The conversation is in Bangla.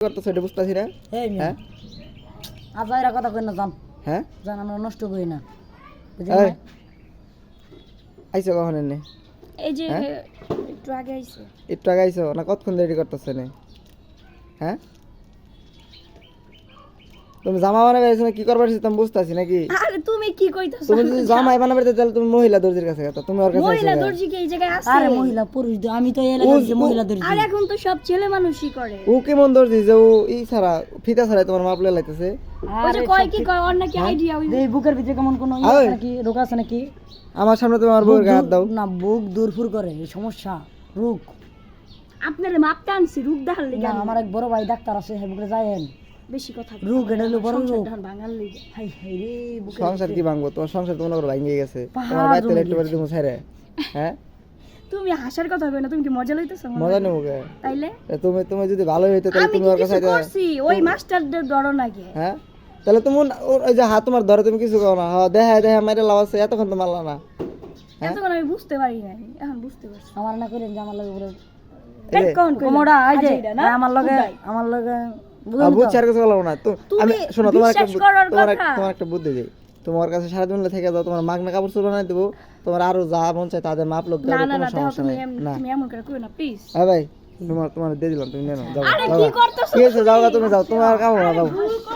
করতেছো এটা বুঝতেছি না? হ্যাঁ? আজ এরা কথা কই না জান হ্যাঁ? জান আমরা নষ্ট করি না? আইসো কখন এনে? এই যে হ্যাঁ? একটু আগে আইছে একটু আগে আইসো না কতক্ষণ দেরি করতেছে নে হ্যাঁ? তুমি জামা বানাবে না কি করবার আইছো তুমি বুঝতেছি নাকি? আরে তুমি কি কইতাছো? তুমি যদি জামাই বানাবে তাহলে তুমি মহিলা দর্জির কাছে গেছো তুমি ওর কাছে মহিলা দর্জি কি এই জায়গায় আছে? আরে মহিলা পুরুষ দ- আমি তো এই এলাকার যে মহিলা দর্জি। আর এখন তো সব ছেলে মানুষই করে। ও কেমন দর্জি যে ও ই ছাড়া ফিতা ছাড়া তোমার মাপলে লাইতেছে? যে কয় কি কয় ওর নাকি আইডিয়া ওই এই বুকের ভিতরে কেমন কোনো ইয়ে নাকি রোগ আছে নাকি? আমার সামনে তোমার বউয়ের গায়ে হাত দাও। না বুক দূরফুর করে এই সমস্যা রোগ। আপনার মাপটা আনছি রূপ দেখার লিগে আমার এক বড় ভাই ডাক্তার আছে হ্যাঁ বুকে যায়েন। বেশি কথা রোগ এটা হলো বড় রোগ। ধান হাই হাই রে সংসার কি ভাঙবো? তোমার সংসার ভাঙিয়ে গেছে। তোমার বাইতে তুমি ছেড়ে হ্যাঁ? তুমি হাসার কথা কই না তুমি কি মজা লইতেছো? মজা নেব কে? তাইলে? তুমি তুমি যদি ভালো হইতো তাহলে তুমি ওর কাছে করছি ওই মাস্টারদের নাকি হ্যাঁ? তাহলে তুমি ওই যে হাত তোমার ধরে তুমি কিছু করো না। হ্যাঁ দেখা দেখা মাইরে লাভ আছে এতক্ষণ তো মারলা না। হ্যাঁ? এতক্ষণ আমি বুঝতে পারি নাই এখন বুঝতে পারছি। আমার না করেন যে আমার লগে পুরো যে আমার লগে আমার লগে? বুঝছি আর কিছু বলব না তো আমি শোনো তোমার একটা তোমার তোমার একটা বুদ্ধি দিই। তোমার কাছে সারাদিন থেকে যাও তোমার মাগনা কাপড় চোপড় বানাই দেবো তোমার আরও যা মন চাই তাদের মাপ লোক না কোনো সমস্যা নাই। না। হ্যাঁ ভাই তোমার তোমার দিয়ে দিলাম তুমি নেন যাও যাও কি করতেছো ঠিক আছে যাও তুমি যাও তোমার কাপড় ভুল